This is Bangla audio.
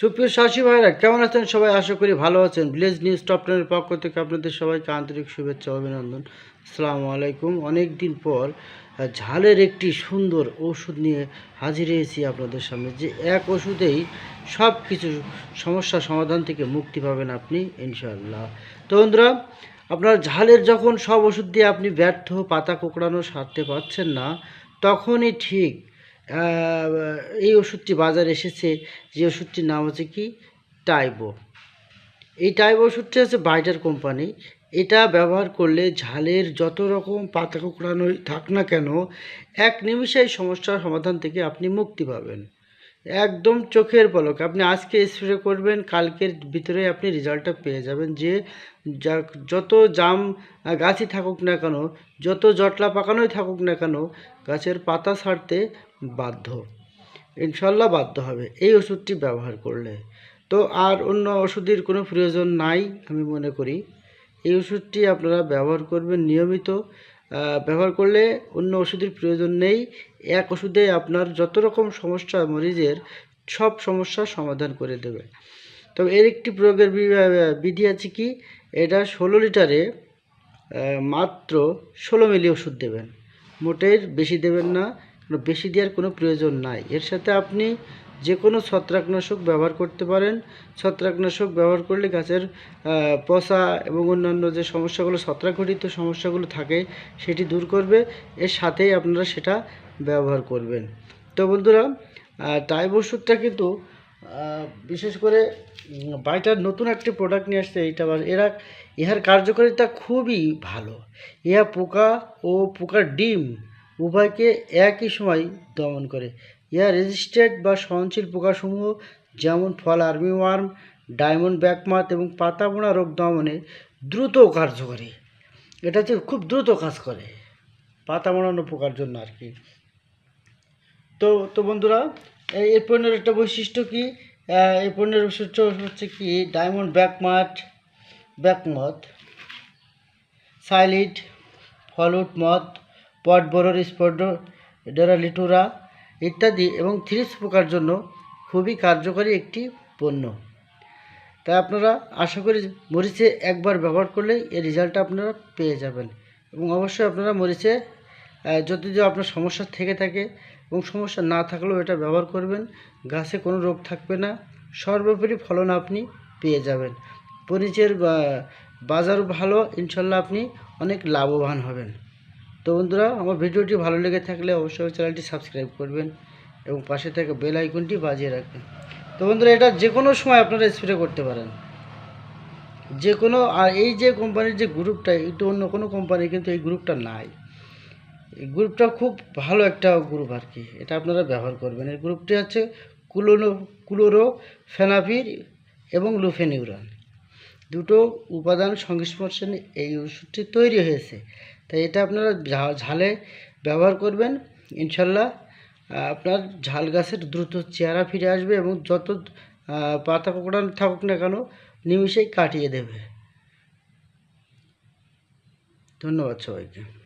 সুপ্রিয় শাসী ভাইরা কেমন আছেন সবাই? আশা করি ভালো আছেন। ভিলেজ নিউজ টপ টেনের পক্ষ থেকে আপনাদের সবাইকে আন্তরিক শুভেচ্ছা অভিনন্দন। আসসালামু আলাইকুম। অনেক দিন পর ঝালের একটি সুন্দর ওষুধ নিয়ে হাজির হয়েছি আপনাদের সামনে। যে এক ওষুধেই সব কিছু সমস্যা সমাধান থেকে মুক্তি পাবেন আপনি ইনশাল্লাহ তো বন্ধুরা, আপনার ঝালের যখন সব ওষুধ দিয়ে আপনি ব্যর্থ, পাতা কোঁকড়ানো সারতে পারছেন না, তখনই ঠিক এই ওষুধটি বাজারে এসেছে, যে ওষুধটির নাম হচ্ছে কি? টাইবো। এই টাইবো ওষুধটি হচ্ছে বাইটার কোম্পানি। এটা ব্যবহার করলে ঝালের যত রকম পাতা কুকড়ানো থাক না কেন, এক নিমিষে এই সমস্যার সমাধান থেকে আপনি মুক্তি পাবেন। একদম চোখের পলক। আপনি আজকে স্প্রে করবেন, কালকের ভিতরে আপনি রেজাল্টটা পেয়ে যাবেন যে যত জাম গাছই থাকুক না কেন, যত জটলা পাকানোই থাকুক না কেন, গাছের পাতা ছাড়তে বাধ্য। ইনশাল্লাহ বাধ্য হবে। এই ওষুধটি ব্যবহার করলে। তো আর অন্য ওষুধের কোনো প্রয়োজন নাই, আমি মনে করি। এই ওষুধটি আপনারা ব্যবহার করবেন নিয়মিত। ব্যবহার করলে অন্য ওষুধের প্রয়োজন নেই। এক ওষুধে আপনার যত রকম সমস্যা মরিজের সব সমস্যার সমাধান করে দেবে। তবে এর একটি প্রয়োগের বিধি আছে কি? এটা ষোলো লিটারে মাত্র ষোলো মিলি ওষুধ দেবেন। মোটের বেশি দেবেন না বেশি দেওয়ার কোনো প্রয়োজন নাই। এর সাথে আপনি যে কোনো ছত্রাকনাশক ব্যবহার করতে পারেন। ছত্রাকনাশক ব্যবহার করলে গাছের পচা এবং অন্যান্য যে সমস্যাগুলো ছত্রাকঘটিত সমস্যাগুলো থাকে সেটি দূর করবে। এর সাথেই আপনারা সেটা ব্যবহার করবেন। তো বন্ধুরা টাইব ওষুধটা কিন্তু বিশেষ করে উম, বাইটার নতুন একটি প্রোডাক্ট নিয়ে আসছে এইটা এরা ইহার কার্যকারিতা খুবই ভালো। ইহা পোকা ও পোকার ডিম উভয়কে একই সময় দমন করে। ইহা রেজিস্ট্রেড বা সহনশীল পোকাসমূহ যেমন ফল, army worm, diamond back moth এবং পাতা বোনা রোগ দমনে দ্রুত কার্যকরী এটা হচ্ছে খুব দ্রুত কাজ করে। পাতা মোড়ানো পোকার জন্য আর কি। তো তো বন্ধুরা এই পণ্যের একটা বৈশিষ্ট্য কি? এই পণ্যের বৈশিষ্ট্য হচ্ছে কি? ডায়মন্ড ব্যাকমাট ব্যাকমত সাইলিড ফলুট মদ পট বরর স্পড, ডেরালিটুরা ইত্যাদি এবং থ্রিস পোকার জন্য খুবই কার্যকরী একটি পণ্য। তাই আপনারা আশা করি মরিচে একবার ব্যবহার করলে এই রেজাল্টটা আপনারা পেয়ে যাবেন এবং অবশ্যই আপনারা মরিচে যদি আপনার সমস্যা থেকে থাকে এবং সমস্যা না থাকলেও এটা ব্যবহার করবেন, গাছে কোনো রোগ থাকবে না, সর্বোপরি ফলন আপনি পেয়ে যাবেন। মরিচের বাজার ভালো, ইনশাল্লাহ আপনি অনেক লাভবান হবেন। তো বন্ধুরা, আমার ভিডিওটি ভালো লেগে থাকলে অবশ্যই চ্যানেলটি সাবস্ক্রাইব করবেন এবং পাশে থেকে বেল আইকনটি বাজিয়ে রাখবেন। তো বন্ধুরা, এটা যে কোনো সময় আপনারা স্প্রে করতে পারেন। যে কোনো আর এই যে কোম্পানির যে গ্রুপটা, এটা অন্য কোনো কোম্পানি কিন্তু এই গ্রুপটা নাই। এই গ্রুপটা খুব ভালো একটা গ্রুপ আর কি, এটা আপনারা ব্যবহার করবেন। এই গ্রুপটি হচ্ছে কুলোনো, কুলোরো, ফেনাফির এবং লুফেনিউরান। দুটো উপাদান সংস্পর্শে এই ওষুধটি তৈরি হয়েছে। তাই এটা আপনারা ঝালে ব্যবহার করবেন। ইনশাল্লাহ আপনার ঝাল গাছের দ্রুত চেহারা ফিরে আসবে এবং যত পাতা কোকড়ান থাকুক না কেন, নিমিষেই কাটিয়ে দেবে। ধন্যবাদ সবাইকে।